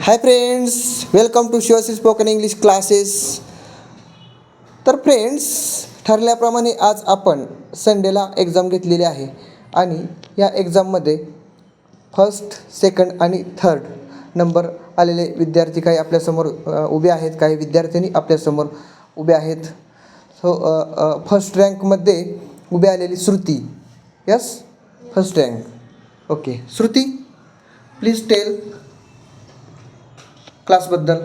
Hi friends welcome to Shivasi spoken English classes तर friends ठरल्याप्रमाणे आज आपण संडेला एक्झाम घेतलेली आहे. आणि या एक्झाममध्ये फर्स्ट सेकंड आणि थर्ड नंबर आलेले विद्यार्थी काही आपल्यासमोर उभे आहेत. काही विद्यार्थिनी आपल्यासमोर उभे आहेत. सो फर्स्ट रँकमध्ये उभे आलेली Shruti. Yes first rank okay Shruti please tell क्लासबद्दल.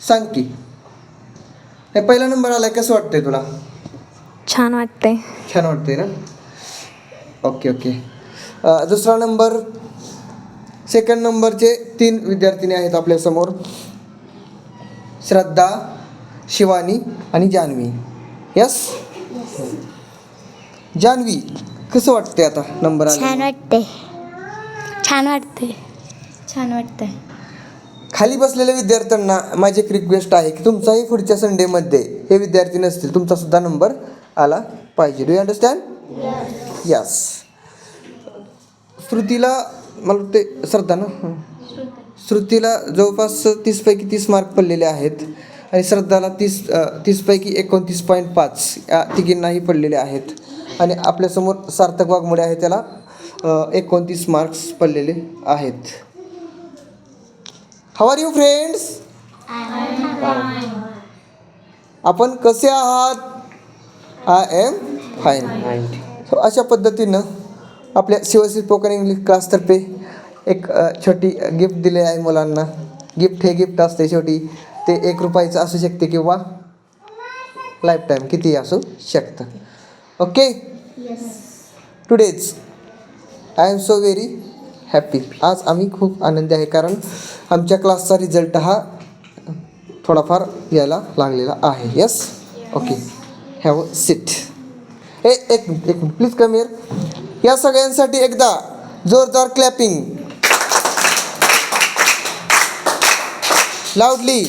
सांग की. हे पहिला नंबर आला कसं वाटतंय तुला? छान वाटते छान वाटतंय ना? Okay okay. अ, दुसरा नंबर सेकंड नंबरचे तीन विद्यार्थिनी आहेत आपल्यासमोर श्रद्धा शिवानी आणि जान्हवी यस जान्हवी कसं वाटतंय आता नंबर छान आला वाटते छान वाटते छान वाटते खाली बसलेल्या विद्यार्थ्यांना माझी एक रिक्वेस्ट आहे की तुमचाही पुढच्या संडेमध्ये हे विद्यार्थी नसतील तुमचा सुद्धा नंबर आला पाहिजे. डू यू अंडरस्टँड यस श्रुतीला मला वाटते श्रद्धा ना? श्रुतीला जवळपास तीसपैकी तीस मार्क पडलेले आहेत आणि श्रद्धाला तीस तीसपैकी एकोणतीस पॉईंट पाच या तिघींनाही पडलेले आहेत. आणि आपल्यासमोर सार्थक वाघमोडे आहे त्याला एकोणतीस मार्क्स पडलेले आहेत. हाव आर यू फ्रेंड्स आपण कसे आहात? आय एम फाईन सो अशा पद्धतीनं आपल्या शिवसी स्पोकन इंग्लिश क्लासतर्फे एक छोटी गिफ्ट दिले आहे मुलांना. गिफ्ट हे गिफ्ट असते शेवटी. ते एक रुपयाचं असू शकते किंवा लाईफ टाईम कितीही असू शकतं. Okay today's I am so very happy आज आम्ही खूप आनंदी आहे कारण आमच्या क्लासचा रिझल्ट हा थोडाफार यायला लागलेला आहे. Yes okay have a seat ए एक मिनिट एक मिनिट. प्लीज कम या सगळ्यांसाठी एकदा जोरदार क्लॅपिंग लाऊडली